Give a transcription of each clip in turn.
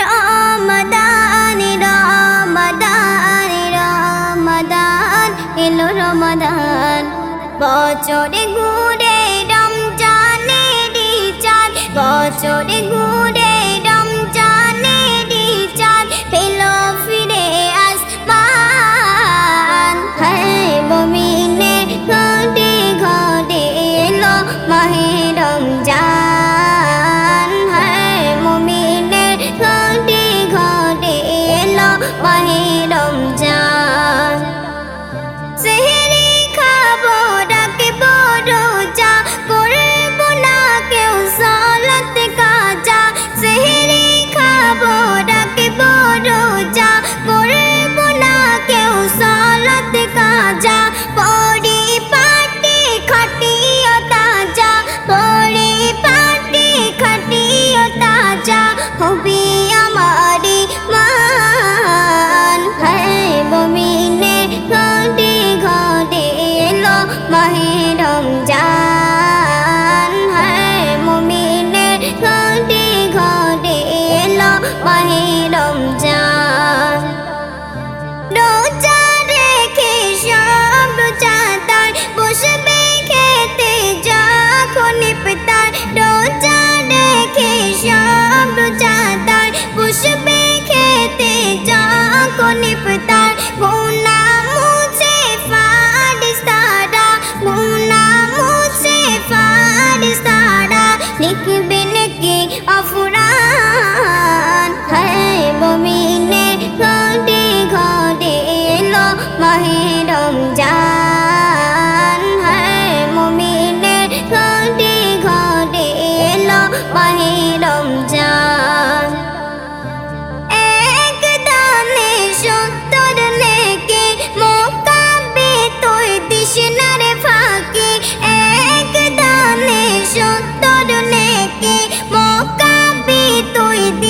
রমাদান রমাদান রমাদান এলো রমাদান। বছরে ঘুরে রমজানেরই চাঁদ বছরে ঘুরে এলো মাহে রমজান রোজা রেখে সব চাতার বসবে খেতে যখন ইফতার রোজা রেখে সব চাতার বসবে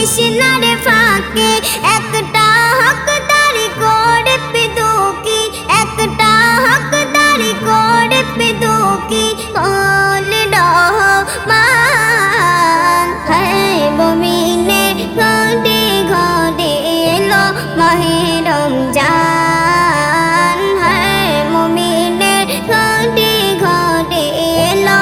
দিস না ফাঁকে, একটা হকদারি করে পেদোকি একটা হকদারি করে পেদোকি বল হ্যাঁ বমিনে ঘরে ঘটে এলো মহেরম জান হ্যাঁ মমিনে এলো